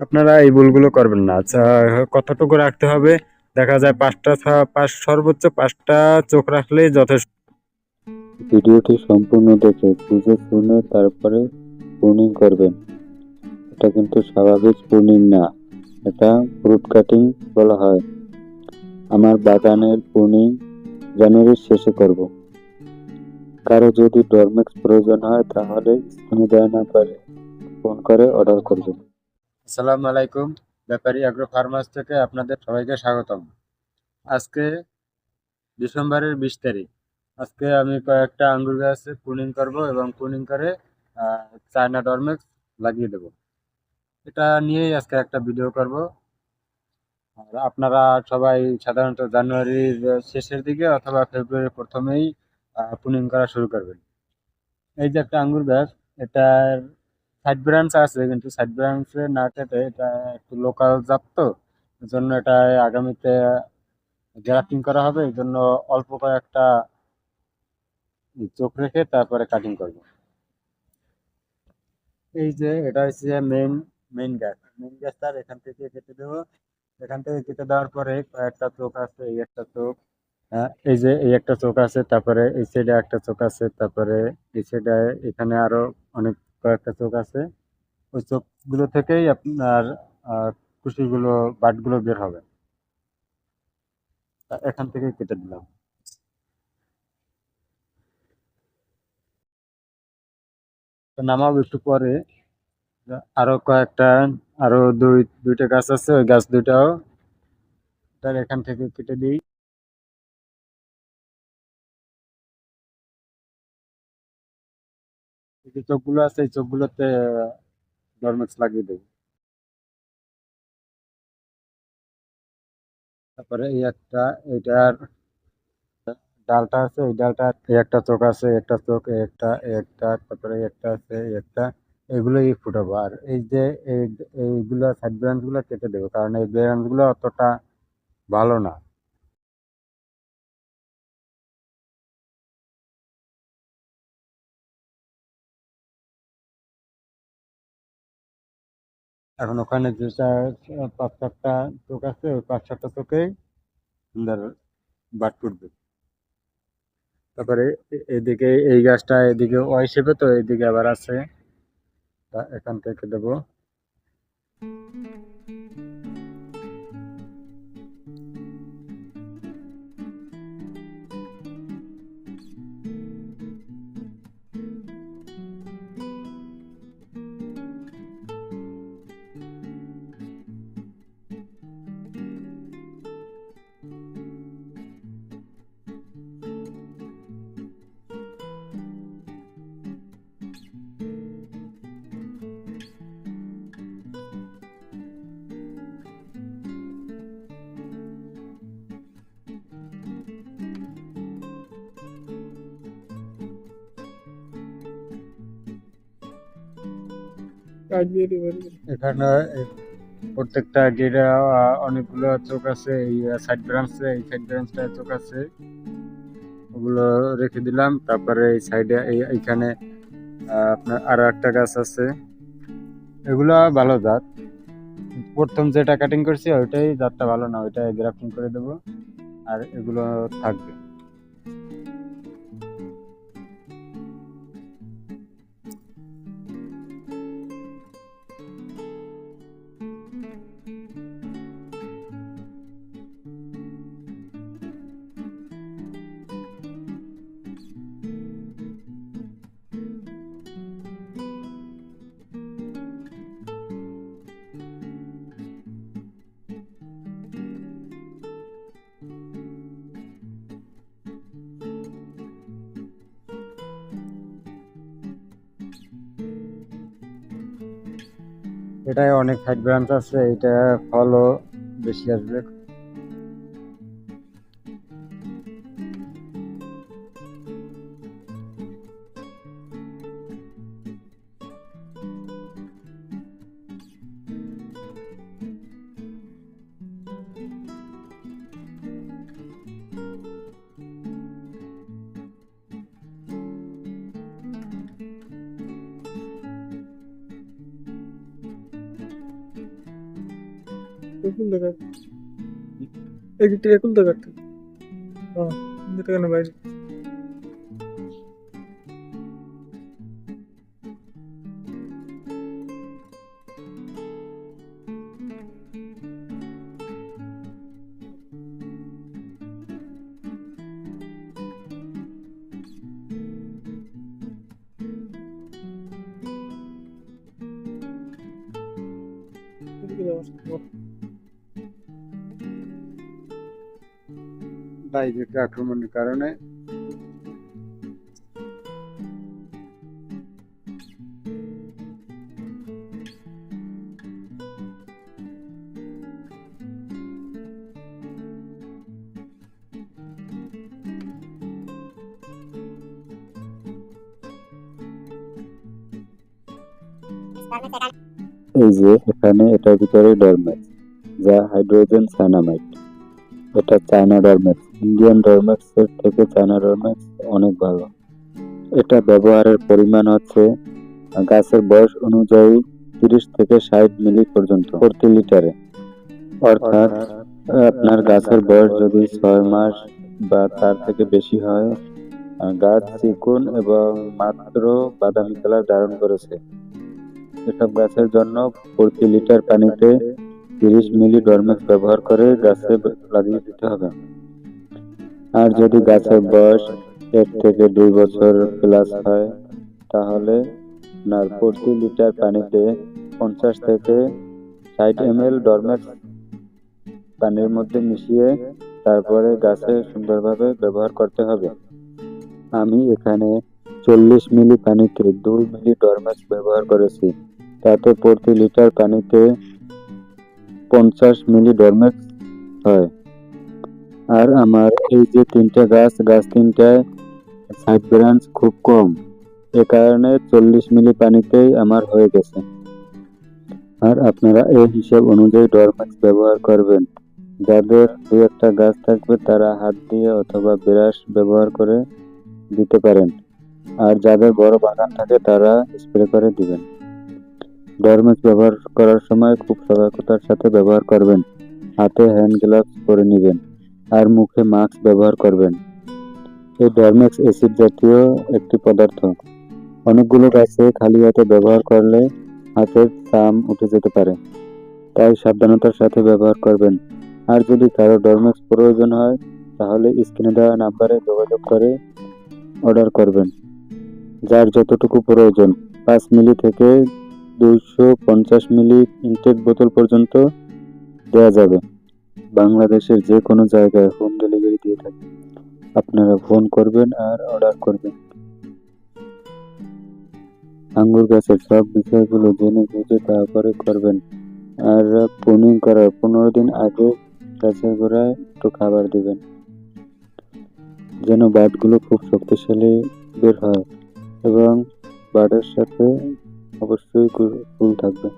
আপনারা এই ভুলগুলো করবেন না। আচ্ছা কতটুকু রাখতে হবে? দেখা যায় পাঁচটা পাঁচ, সর্বোচ্চ পাঁচটা চোখ রাখলেই যথেষ্ট। ভিডিওটি সম্পূর্ণ দেখে বুঝে শুনে তারপরে প্রুনিং করবেন। এটা কিন্তু স্বাভাবিক প্রুনিং না, এটা ফ্রুট কাটিং বলা হয়। আমার বাগানের প্রুনিং জানুয়ারির শেষে করব। কারও যদি ডরমেক্স প্রয়োজন হয় তাহলে স্ক্রিনে দেওয়া না পারে ফোন করে অর্ডার করবেন। আসসালামু আলাইকুম, ব্যাপারী অ্যাগ্রো ফার্মাস থেকে আপনাদের সবাইকে স্বাগতম। আজকে ডিসেম্বরের বিশ তারিখ। আজকে আমি কয়েকটা আঙ্গুর গাছে পুনিং করব এবং পুনিং করে চায়না ডরমেক্স লাগিয়ে দেব। এটা নিয়েই আজকে একটা ভিডিও করব। আর আপনারা সবাই সাধারণত জানুয়ারির শেষের দিকে অথবা ফেব্রুয়ারির প্রথমেই পুনিং করা শুরু করবেন। এই যে একটা আঙ্গুর গাছ, এটার সাইড ব্রাঞ্চ আছে কিন্তু সাইড ব্রাঞ্চে না কেটে এটা একটু লোকাল জাত তো জন্য এটা আগামীতে গ্রাফটিং করা হবে এই জন্য অল্প কয়েকটা চোখ রেখে তারপরে কাটিং করব। এই যে এটা হচ্ছে মেইন মেইন গ্যাস মেইন গ্যাসটার এখান থেকে কেটে দেবো। এখান থেকে কেটে দেওয়ার পরে কয়েকটা চোখ আছে এই একটা চোখ হ্যাঁ, এই যে এই একটা চোখ আছে তারপরে এই সাইডে একটা চোখ আছে তারপরে এই সাইডে এখানে আরও অনেক কয়েকটা চোখ আছে, ওই চোখগুলো থেকেই আপনার কুশিগুলো, বাটগুলো বের হবে। এখান থেকেই কেটে দিলাম। নামাবো একটু পরে। আরও কয়েকটা, আরও দুই, দুইটা গাছ আছে, ওই গাছ দুইটাও। তার এখান থেকে কেটে দিই। যে চোখগুলো আছে, এই চোখগুলোতে ডরমেক্স লাগিয়ে দেবো। তারপরে এই একটা, এইটার ডালটা আছে, এই ডালটা একটা চোখ আছে একটা চোখ একটা একটা, তারপরে একটা আছে একটা, এগুলোই ফুটাবো। আর এই যে, এই, এইগুলো সাইড ব্রাঞ্চগুলো কেটে দেবো, কারণ এই ব্রাঞ্চগুলো অতটা ভালো না। এখন ওখানে যেটা পাঁচ, সাতটা চোখ আছে, ওই পাঁচ, সাতটা চোখেই সুন্দর বাট ফুটবে তারপরে এদিকে এই গাছটা এদিকে ওয়াই শেপে তো এদিকে আবার আছে। তা এখান থেকে দেবো। এখানে প্রত্যেকটা গেটে অনেকগুলো চোখ আছে, এই সাইড ব্রাঞ্চে এই সাইড ব্রাঞ্চটা চোখ আছে। ওগুলো রেখে দিলাম, তারপরে এই সাইডে এই, এইখানে আপনার আরও একটা গাছ আছে। এগুলো ভালো জাত। প্রথম যেটা কাটিং করছি, ওইটাই জাতটা ভালো না ওইটা গ্রাফটিং করে দেবো। আর এগুলো থাকবে। এটায় অনেক হাইট ব্রাঞ্চ আছে এটা ফলও বেশি আসবে। কোন জায়গা এই গিটটা কোন জায়গা ডাইরেক্ট আক্রমণের কারণে। এই যে এখানে এটার ভিতরে ডরম্যাক্স যা হাইড্রোজেন সায়ানামাইড এটা চায়না ডরম্যাক্স ইন্ডিয়ান ডরম্যাক্স এর থেকে চায়না ডরম্যাক্স অনেক ভালো। এটা ব্যবহারের পরিমাণ হচ্ছে গাছের বয়স অনুযায়ী তিরিশ থেকে ষাট মিলি পর্যন্ত প্রতি লিটারে। অর্থাৎ আপনার গাছের বয়স যদি ছয় মাস বা তার থেকে বেশি হয় গাছ চিকুন এবং মাত্র বাদামি কালার ধারণ করেছে। এসব গাছের জন্য প্রতি লিটার পানিতে তিরিশ মিলি ডরমেক্স ব্যবহার করে গাছে লাগিয়ে দিতে হবে। আর যদি গাছের বয়স এক থেকে দুই বছর প্লাস হয়, তাহলে আপনার প্রতি লিটার পানিতে পঞ্চাশ থেকে ষাট এম এল ডরমেক্স পানির মধ্যে মিশিয়ে তারপরে গাছে সুন্দরভাবে ব্যবহার করতে হবে। আমি এখানে চল্লিশ মিলি পানিতে দুই মিলি ডরমেক্স ব্যবহার করেছি। তাতে প্রতি লিটার পানিতে পঞ্চাশ মিলি ডরমেক্স হয়। আর আমার এই যে তিনটা গাছ গাছ তিনটায় সাইড ব্রাঞ্চ খুব কম। এ কারণে চল্লিশ মিলি পানিতেই আমার হয়ে গেছে। আর আপনারা এই হিসাব অনুযায়ী ডরমেক্স ব্যবহার করবেন। যাদের দু একটা গাছ থাকবে, তারা হাত দিয়ে অথবা ব্রাশ ব্যবহার করে দিতে পারেন। আর যাদের বড় বাগান থাকে, তারা স্প্রে করে দিবেন। ডরমেক্স ব্যবহার করার সময় খুব সতর্কতার সাথে ব্যবহার করবেন। হাতে হ্যান্ড গ্লাভস পরে নেবেন আর মুখে মাস্ক ব্যবহার করবেন। এই ডরমেক্স অ্যাসিড জাতীয় একটি পদার্থ। অনেকগুলো গাছে খালি হাতে ব্যবহার করলে হাতের চাম উঠে যেতে পারে। তাই সাবধানতার সাথে ব্যবহার করবেন। আর যদি কারও ডরমেক্স প্রয়োজন হয়, তাহলে স্ক্রিনে দেওয়া নাম্বারে যোগাযোগ করে অর্ডার করবেন। যার যতটুকু প্রয়োজন, পাঁচ মিলি থেকে দুইশো পঞ্চাশ মিলি ইনটেক বোতল পর্যন্ত দেওয়া যাবে। বাংলাদেশের যে কোনো জায়গায় হোম ডেলিভারি দিয়ে থাকে। আপনারা ফোন করবেন আর অর্ডার করবেন। আঙ্গুর গাছের সব বিষয়গুলো জেনে বুঝে তারপরে করবেন। আর প্রুনিং করার পনেরো দিন আগে গাছের গোড়ায় একটু খাবার দিবেন। যেন বাটগুলো খুব শক্তিশালী বের হয় এবং বাটের সাথে অবশ্যই ফুল থাকবে।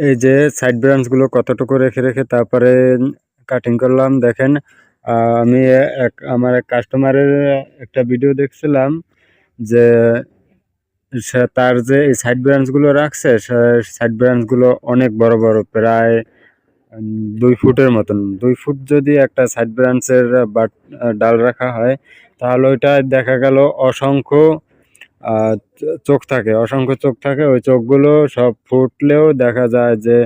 এই যে সাইড ব্রাঞ্চগুলো কতটুকু রেখে রেখে তারপরে কাটিং করলাম, দেখেন আমি এক, আমার এক কাস্টমারের একটা ভিডিও দেখছিলাম যে সে তার যে এই সাইড ব্রাঞ্চগুলো রাখছে সাইড ব্রাঞ্চগুলো অনেক বড় বড়, প্রায় দুই ফুটের মতন। দুই ফুট যদি একটা সাইড ব্রাঞ্চের বাট ডাল রাখা হয়, তাহলে ওইটা দেখা গেল অসংখ্য চোখ থাকে, অসংখ্য চোখ থাকে, ওই চোখগুলো সব ফুটলেও দেখা যায় যে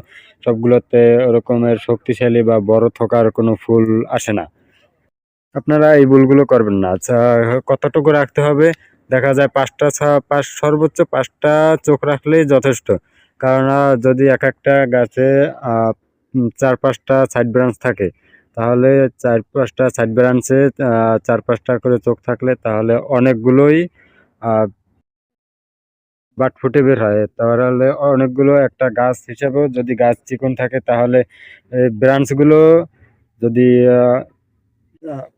সবগুলোতে ওরকমের শক্তিশালী বা বড় থোকার কোনো ফুল আসে না। আপনারা এই ভুলগুলো করবেন না। আচ্ছা কতটুকু রাখতে হবে? দেখা যায় পাঁচটা পাঁচ, সর্বোচ্চ পাঁচটা চোখ রাখলেই যথেষ্ট। কারণ যদি এক একটা গাছে চার পাঁচটা সাইড ব্রাঞ্চ থাকে, তাহলে চার পাঁচটা সাইড ব্রাঞ্চে চার পাঁচটা করে চোখ থাকলে তাহলে অনেকগুলোই বাট ফুটে বের হয়। তাহলে অনেকগুলো একটা গাছ হিসেবেও যদি গাছ চিকন থাকে, তাহলে ব্রাঞ্চগুলো যদি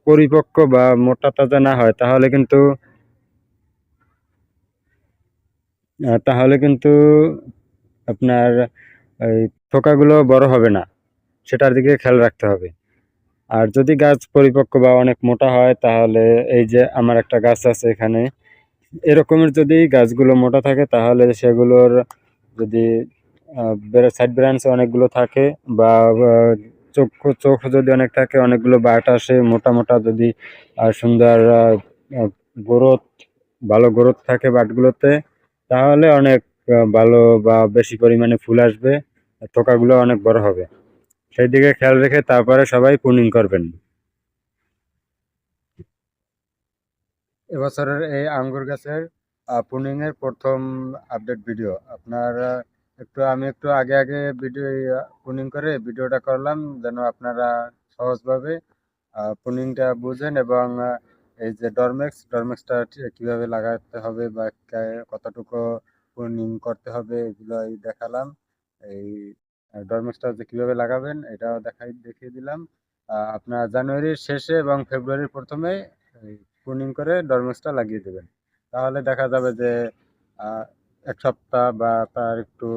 পরিপক্ক বা মোটা তাজা না হয়, তাহলে কিন্তু তাহলে কিন্তু আপনার এই থোকাগুলো বড় হবে না। সেটার দিকে খেয়াল রাখতে হবে। আর যদি গাছ পরিপক্ক বা অনেক মোটা হয়, তাহলে এই যে আমার একটা গাছ আছে এখানে এরকমের যদি গাছগুলো মোটা থাকে, তাহলে সেগুলোর যদি সাইড ব্রাঞ্চ অনেকগুলো থাকে বা চোখ চোখ যদি অনেক থাকে, অনেকগুলো বাট আসে, মোটা মোটা যদি সুন্দর গ্রোথ, ভালো গ্রোথ থাকে বাটগুলোতে, তাহলে অনেক ভালো বা বেশি পরিমাণে ফুল আসবে থোকাগুলো অনেক বড় হবে। সেই দিকে খেয়াল রেখে তারপরে সবাই পুনিং করবেন। এবছরের এই আঙ্গুর গাছের পুনিংয়ের প্রথম আপডেট ভিডিও আপনারা একটু, আমি একটু আগে আগে ভিডিও পুনিং করে ভিডিওটা করলাম, যেন আপনারা সহজভাবে পুনিংটা বুঝেন এবং এই যে ডরমেক্স ডরমেক্সটা কীভাবে লাগাতে হবে বা কতটুকু পুনিং করতে হবে এগুলো দেখালাম। এই ডরমেক্সটা যে কীভাবে লাগাবেন, এটাও দেখাই, দেখিয়ে দিলাম। আপনার জানুয়ারির শেষে এবং ফেব্রুয়ারির প্রথমে পুনিং করে ডরমেসটা লাগিয়ে দেবেন। তাহলে দেখা যাবে যে এক সপ্তাহ বা তার একটু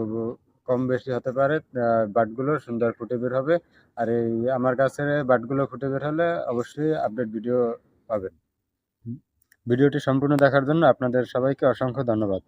কম বেশি হতে পারে বাটগুলো সুন্দর ফুটে বের হবে। আর এই আমার কাছে বাটগুলো ফুটে বের হলে অবশ্যই আপডেট ভিডিও পাবেন। ভিডিওটি সম্পূর্ণ দেখার জন্য আপনাদের সবাইকে অসংখ্য ধন্যবাদ।